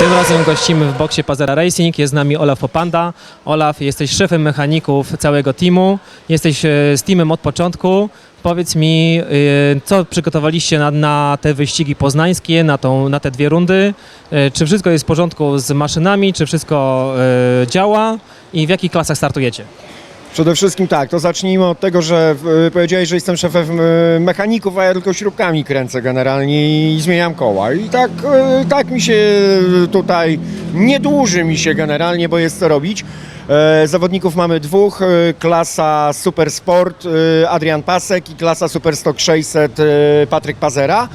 Tym razem gościmy w boksie Pazera Racing. Jest z nami Olaf Opanda. Olaf, jesteś szefem mechaników całego teamu. Jesteś e, z teamem od początku. Powiedz mi, e, co przygotowaliście na, na te wyścigi poznańskie, na, tą, na te dwie rundy? E, Czy wszystko jest w porządku z maszynami? Czy wszystko działa? I w jakich klasach startujecie? Przede wszystkim tak, to zacznijmy od tego, że y, powiedziałeś, że jestem szefem y, mechaników, a ja tylko śrubkami kręcę generalnie i zmieniam koła. I tak, y, tak mi się tutaj, nie dłuży mi się generalnie, bo jest co robić. E, Zawodników mamy dwóch, y, klasa Super Sport y, Adrian Pasek i klasa Super Stock 600 y, Patryk Pazera.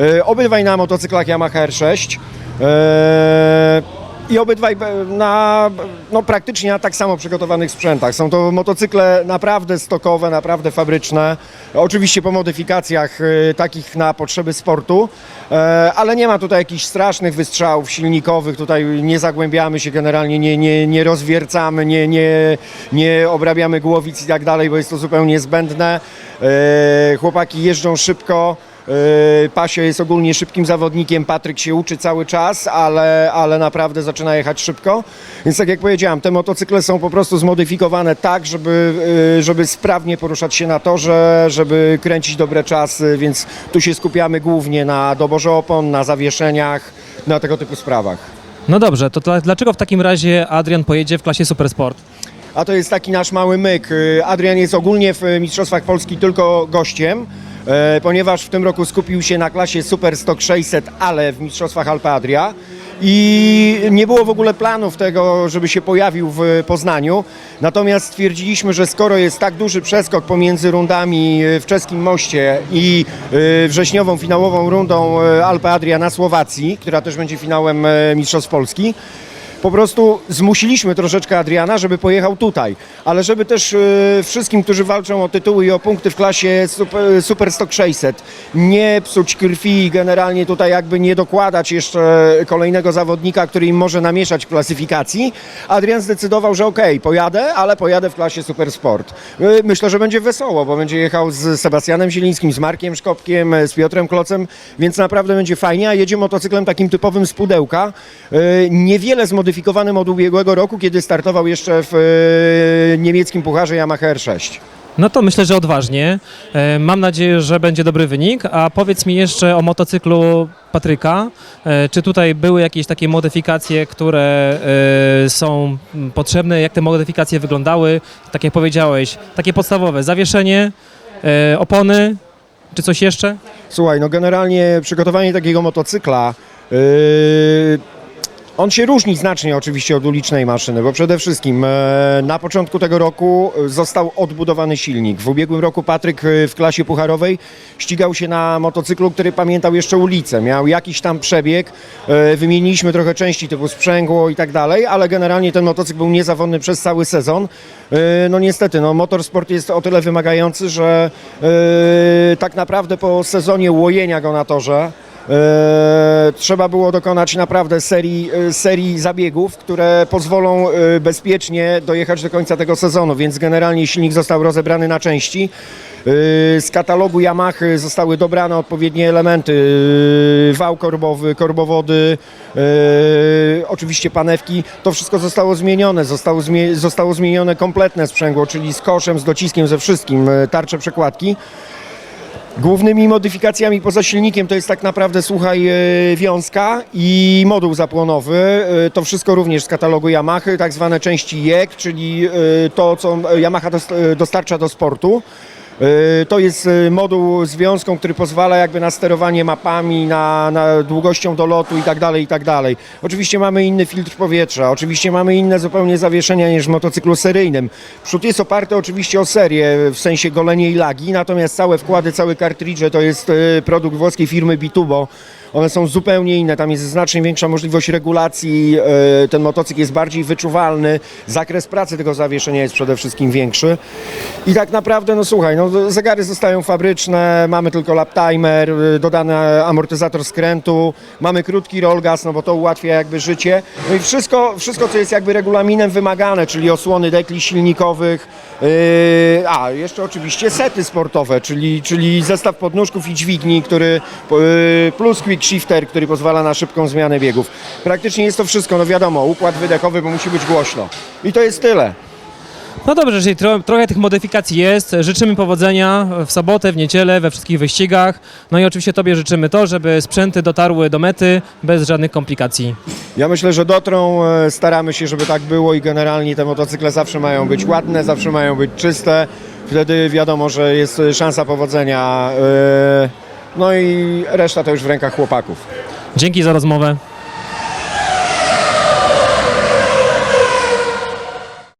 Y, Obydwaj na motocyklach Yamaha R6. E, i obydwaj be- na no, praktycznie na tak samo przygotowanych sprzętach. Są to motocykle naprawdę stokowe, naprawdę fabryczne. Oczywiście po modyfikacjach y, takich na potrzeby sportu, e, ale nie ma tutaj jakichś strasznych wystrzałów silnikowych. Tutaj nie zagłębiamy się generalnie, nie, nie, nie rozwiercamy, nie, nie, nie obrabiamy głowic i tak dalej, bo jest to zupełnie zbędne. E, chłopaki jeżdżą szybko. Yy, Pasio jest ogólnie szybkim zawodnikiem, Patryk się uczy cały czas, ale, ale naprawdę zaczyna jechać szybko. Więc tak jak powiedziałem, te motocykle są po prostu zmodyfikowane tak, żeby, yy, żeby sprawnie poruszać się na torze, żeby kręcić dobre czasy, więc tu się skupiamy głównie na doborze opon, na zawieszeniach, na tego typu sprawach. No dobrze, to dla, dlaczego w takim razie Adrian pojedzie w klasie Supersport? A to jest taki nasz mały myk. Y, Adrian jest ogólnie w Mistrzostwach Polski tylko gościem, e, ponieważ w tym roku skupił się na klasie Super Stock 600, ale w Mistrzostwach Alpa Adria. I nie było w ogóle planów tego, żeby się pojawił w Poznaniu. Natomiast stwierdziliśmy, że skoro jest tak duży przeskok pomiędzy rundami y, w czeskim moście i y, wrześniową finałową rundą y, Alpa Adria na Słowacji, która też będzie finałem y, Mistrzostw Polski, po prostu zmusiliśmy troszeczkę Adriana, żeby pojechał tutaj. Ale żeby też e, wszystkim, którzy walczą o tytuły i o punkty w klasie Super, super Stock 600, nie psuć krwi i generalnie tutaj jakby nie dokładać jeszcze kolejnego zawodnika, który im może namieszać w klasyfikacji, Adrian zdecydował, że okej, pojadę, ale pojadę w klasie Super Sport. E, Myślę, że będzie wesoło, bo będzie jechał z Sebastianem Zielińskim, z Markiem Szkopkiem, e, z Piotrem Klocem, więc naprawdę będzie fajnie, a jedzie motocyklem takim typowym z pudełka. E, Niewiele zmodyfikowanym od ubiegłego roku, kiedy startował jeszcze w e, niemieckim pucharze Yamaha R6. No to myślę, że odważnie. E, Mam nadzieję, że będzie dobry wynik. A powiedz mi jeszcze o motocyklu Patryka. E, Czy tutaj były jakieś takie modyfikacje, które e, są mm, potrzebne? Jak te modyfikacje wyglądały? Tak jak powiedziałeś, takie podstawowe. Zawieszenie, e, opony, czy coś jeszcze? Słuchaj, no generalnie przygotowanie takiego motocykla. Yy, on się różni znacznie oczywiście od ulicznej maszyny, bo przede wszystkim e, na początku tego roku e, został odbudowany silnik. W ubiegłym roku Patryk e, w klasie pucharowej ścigał się na motocyklu, który pamiętał jeszcze ulicę. Miał jakiś tam przebieg, wymieniliśmy trochę części typu sprzęgło i tak dalej, ale generalnie ten motocykl był niezawodny przez cały sezon. No niestety, no motorsport jest o tyle wymagający, że tak naprawdę po sezonie łojenia go na torze trzeba było dokonać naprawdę serii, e, serii zabiegów, które pozwolą e, bezpiecznie dojechać do końca tego sezonu, więc generalnie silnik został rozebrany na części. E, Z katalogu Yamaha zostały dobrane odpowiednie elementy, e, wał korbowy, korbowody, e, oczywiście panewki. To wszystko zostało zmienione, zostało, zostało zmienione kompletne sprzęgło, czyli z koszem, z dociskiem, ze wszystkim, e, tarcze, przekładki. Głównymi modyfikacjami poza silnikiem to jest tak naprawdę, słuchaj, e, wiązka i moduł zapłonowy. E, To wszystko również z katalogu Yamaha, tak zwane części JEK, czyli e, to, co Yamaha dost- dostarcza do sportu. E, To jest e, moduł z wiązką, który pozwala jakby na sterowanie mapami, na, na długością dolotu i tak dalej, i tak dalej. Oczywiście mamy inny filtr powietrza, oczywiście mamy inne zupełnie zawieszenia niż w motocyklu seryjnym. Przód jest oparty oczywiście o serię, w sensie golenie i lagi, natomiast całe wkłady, całe kartridże to jest e, produkt włoskiej firmy Bitubo. One są zupełnie inne, tam jest znacznie większa możliwość regulacji, ten motocykl jest bardziej wyczuwalny, zakres pracy tego zawieszenia jest przede wszystkim większy. I tak naprawdę, no słuchaj, no No, zegary zostają fabryczne, mamy tylko lap timer, y, dodany amortyzator skrętu, mamy krótki roll gas, no bo to ułatwia jakby życie. No i wszystko, wszystko co jest jakby regulaminem wymagane, czyli osłony dekli silnikowych, yy, a jeszcze oczywiście sety sportowe, czyli, czyli zestaw podnóżków i dźwigni, który yy, plus quick shifter, który pozwala na szybką zmianę biegów. Praktycznie jest to wszystko, no wiadomo, układ wydechowy, bo musi być głośno. I to jest tyle. No dobrze, jeżeli tro, trochę tych modyfikacji jest, życzymy powodzenia w sobotę, w niedzielę, we wszystkich wyścigach. No i oczywiście Tobie życzymy to, żeby sprzęty dotarły do mety bez żadnych komplikacji. Ja myślę, że dotrą, e, staramy się, żeby tak było i generalnie te motocykle zawsze mają być ładne, zawsze mają być czyste. Wtedy wiadomo, że jest szansa powodzenia. e, No i reszta to już w rękach chłopaków. Dzięki za rozmowę.